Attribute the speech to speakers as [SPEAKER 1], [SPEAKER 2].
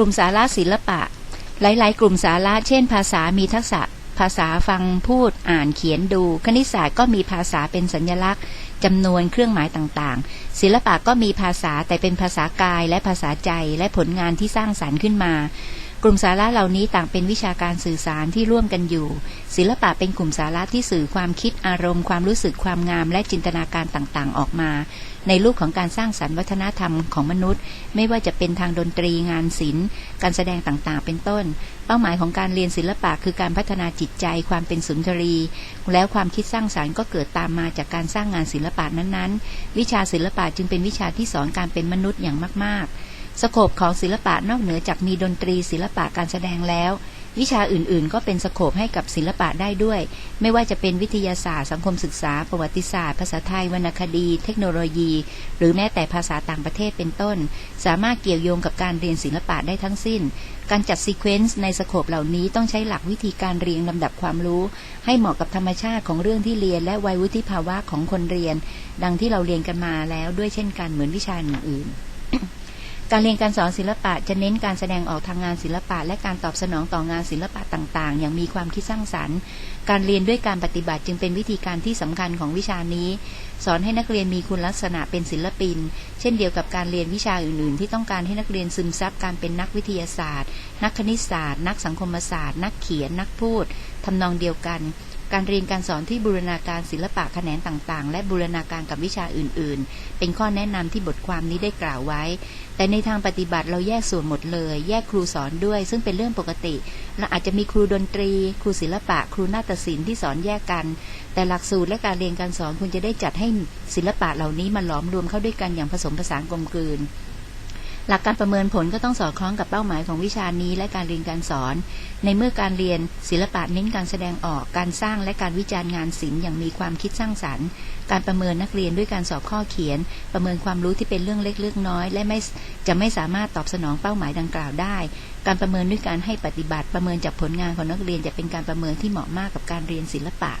[SPEAKER 1] กลุ่มสาระศิลปะ หลาย ๆ กลุ่มสาระเช่น ภาษามีทักษะ ภาษาฟังพูดอ่านเขียนดู คณิตศาสตร์ก็มีภาษาเป็นสัญลักษณ์จำนวนเครื่องหมายต่างๆ ศิลปะก็มีภาษาแต่เป็นภาษากายและภาษาใจและผลงานที่สร้างสรรค์ขึ้นมากลุ่มสาระเหล่านี้ต่างเป็นวิชาการสื่อสารที่ร่วมกันอยู่ ศิลปะเป็นกลุ่มสาระที่สื่อความคิดอารมณ์ ความรู้สึกความงามและจินตนาการต่างๆ ออกมา ในรูปของการสร้างสรรค์วัฒนธรรมของมนุษย์ ไม่ว่าจะเป็นทางดนตรีงานศิลป์ การแสดงต่างๆ เป็นต้น เป้าหมายของการเรียนศิลปะคือการพัฒนาจิตใจความเป็นสุนทรี แล้วความคิดสร้างสารรค์ก็เกิดตามมาจากการสร้างงานศิลปะนั้นๆ วิชาศิลปะจึงเป็นวิชาที่สอนการเป็นมนุษย์อย่างมากๆสโคปของศิลปะนอกเหนือจากมีดนตรีศิลปะการแสดงแล้ว วิชาอื่นๆ ก็เป็นสโคปให้กับศิลปะได้ด้วย ไม่ว่าจะเป็นวิทยาศาสตร์ สังคมศึกษา ประวัติศาสตร์ ภาษาไทย วรรณคดี เทคโนโลยี หรือแม้แต่ภาษาต่างประเทศเป็นต้น สามารถเกี่ยวโยงกับการเรียนศิลปะได้ทั้งสิ้น การจัดซีเควนซ์ในสโคปเหล่านี้ต้องใช้หลักวิธีการเรียงลำดับความรู้ ให้เหมาะกับธรรมชาติของเรื่องที่เรียน และวัยวุฒิภาวะของคนเรียน ดังที่เราเรียนกันมาแล้วด้วยเช่นกันเหมือนวิชาอื่นๆ การเรียนการสอนศิลปะจะเน้นการแสดงออกทางงานศิลปะ และการตอบสนองต่องานศิลปะต่าง ๆ อย่างมีความคิดสร้างสรรค์ การเรียนด้วยการปฏิบัติจึงเป็นวิธีการที่สำคัญของวิชานี้ สอนให้นักเรียนมีคุณลักษณะเป็นศิลปิน เช่นเดียวกับการเรียนวิชาอื่น ๆ ที่ต้องการให้นักเรียนซึมซับการเป็นนักวิทยาศาสตร์ นักคณิตศาสตร์ นักสังคมศาสตร์ นักเขียน นักพูดทำนองเดียวกัน การเรียนการสอนที่บูรณาการศิลปะแขนงต่างๆ และบูรณาการกับวิชาอื่น ๆ เป็นข้อแนะนำที่บทความนี้ได้กล่าวไว้ แต่ในทางปฏิบัติเราแยกส่วนหมดเลย แยกครูสอนด้วย ซึ่งเป็นเรื่องปกติเราอาจจะมีครูดนตรี ครูศิลปะ ครูนาฏศิลป์ที่สอนแยกกัน แต่หลักสูตรและการเรียนการสอนคุณจะได้จัดให้ศิลปะเหล่านี้มาหลอมรวมเข้าด้วยกันอย่างผสมผสานกลมกลืน หลักการประเมินผลก็ต้องสอดคล้องกับเป้าหมายของวิชานี้และการเรียนการสอน ในเมื่อการเรียนศิลปะเน้นการแสดงออก การสร้างและการวิจารณ์งานศิลป์อย่างมีความคิดสร้างสรรค์ การประเมินนักเรียนด้วยการสอบข้อเขียน ประเมินความรู้ที่เป็นเรื่องเล็กเรื่องน้อย และไม่จะไม่สามารถตอบสนองเป้าหมายดังกล่าวได้ การประเมินด้วยการให้ปฏิบัติ ประเมินจากผลงานของนักเรียนจะเป็นการประเมินที่เหมาะมากกับการเรียนศิลปะ